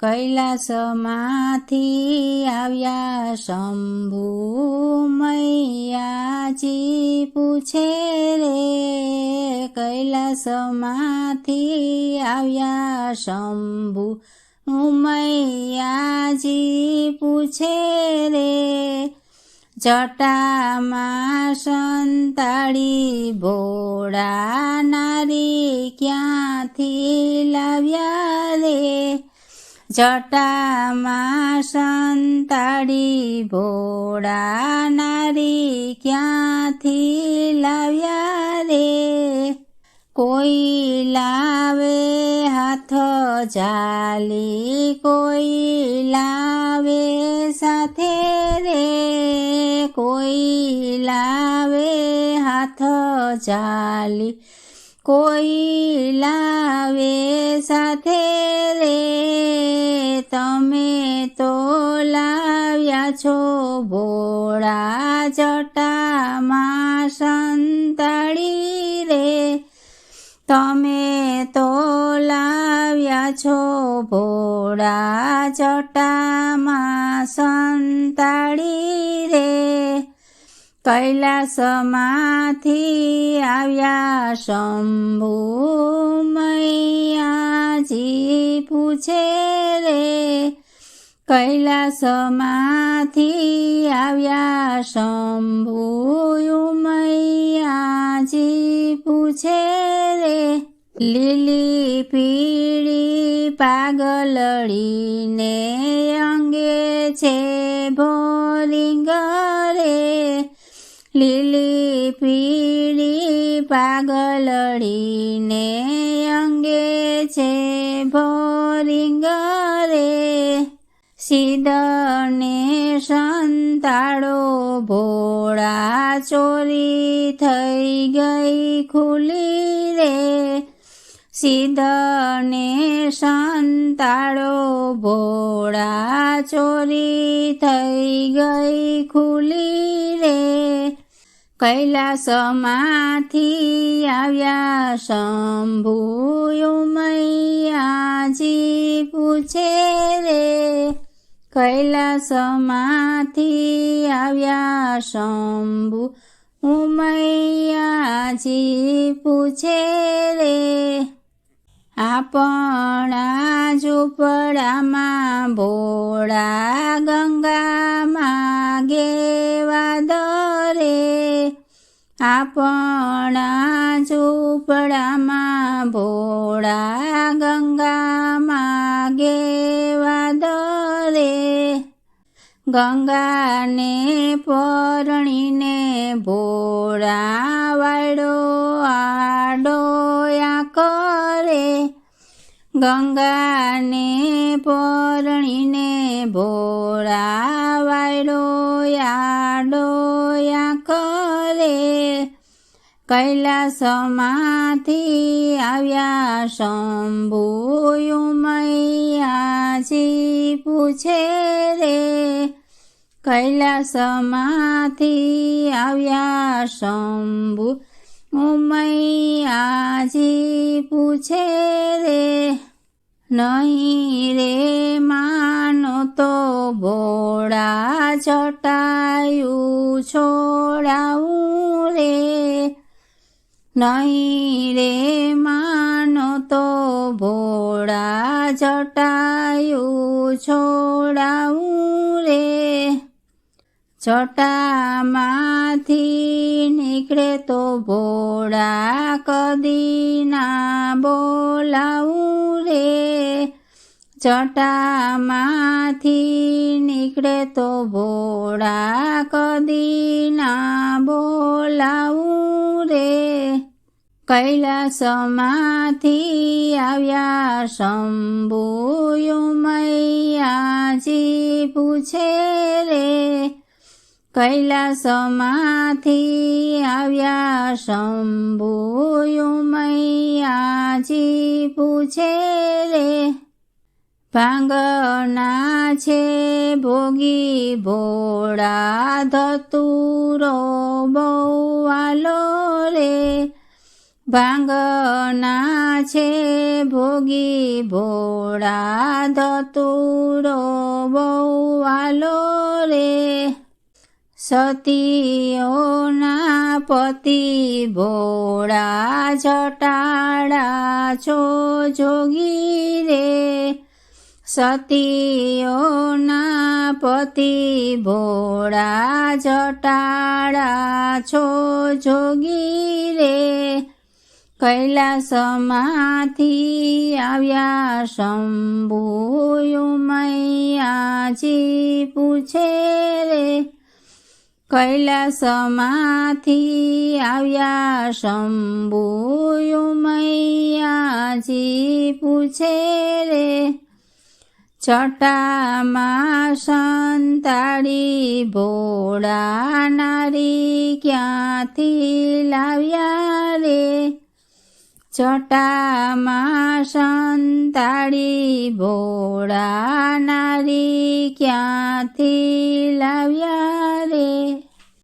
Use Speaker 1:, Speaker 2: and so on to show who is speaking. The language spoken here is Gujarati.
Speaker 1: કૈલાસમાંથી આવ્યા શંભુ મૈયાજી પૂછે રે, કૈલાસમાંથી આવ્યા શંભુ મૈયાજી પૂછે રે, જટામાં સંતાડી ભોળા નારી ક્યાંથી લાવ્યા જટામાં સંતાડી ભોળા નારી ક્યાંથી લાવ્યા રે? કોઈ લાવે હાથ જાલી, કોઈ લાવે સાથે રે? કોઈ લાવે હાથ જાલી, કોઈ લાવે સાથે રે? તમે તો લાવ્યા છો ભોળા જટામાં સંતાડી રે. તમે તો લાવ્યા છો ભોળા જટામાં સંતાડી રે. કૈલાસમાંથી આવ્યા શંભુ મૈયાજી પૂછે રે, કૈલાસમાંથી આવ્યા શંભુ મૈયાજી પૂછે રે, લીલી પીળી પાગલડીને અંગે છે ભોરિંગ રે લીલી પીળી પાગલડીને અંગે છે ભોરિંગ રે. સીદને સંતાડો ભોળા ચોરી થઈ ગઈ ખુલી રે. સીધને સંતાડો ભોળા ચોરી થઈ ગઈ ખુલી રે. કૈલાસમાંથી આવ્યા શંભુ મૈયાજી પૂછે રે, કૈલાસમાંથી આવ્યા શંભુ ઉમૈયાજી પૂછે રે, આપણા ઝૂંપડામાં ભોળા ગંગામાં ગેવા આપણા ઝૂંપડામાં ભોળા ગંગામાં ગેવા દરે. ગંગાને પરણીને ભોળા વાડો આડોયા કરે. ગંગાને પરણીને ભોળા કૈલાસમાંથી આવ્યા શંભુ મૈયાજી પૂછે રે, કૈલાસમાંથી આવ્યા શંભુ ઉમૈયાજી પૂછે રે, નહીં રે, માનો તો ભોળા જટાયું છોડાવું રે નહીં રે માનો તો ભોળા જટાયું છોડાવું રે. જટામાંથી નીકળે તો ભોળા કદી ના બોલાવું રે. જટામાંથી નીકળે તો ભોળા કદી ના બોલાવું રે. કૈલાસમાંથી આવ્યા શંભુ મૈયાજી પૂછે રે, કૈલાસમાંથી આવ્યા શંભુ મૈયાજી પૂછે રે, ભાંગના છે ભોગી ભોળા ધતુરો બહુ વાલો રે ભાંગના છે, ભોગી ભોળા ધતુરો બહુ વાલો રે. સતીઓના પતિ ભોળા જટાડા છો જોગી રે. સતીઓના પતિ ભોળા જટાડા છો જોગી રે. કૈલાસમાંથી આવ્યા શંભુયુમૈયાજી પૂછે રે, કૈલાસમાંથી આવ્યા શંભુયુમૈયાજી પૂછે રે, છટામાં સંતાડી ભોળા નારી ક્યાંથી લાવ્યા રે? જટામાં સંતાડી ભોળા નારી ક્યાંથી લાવ્યા રે?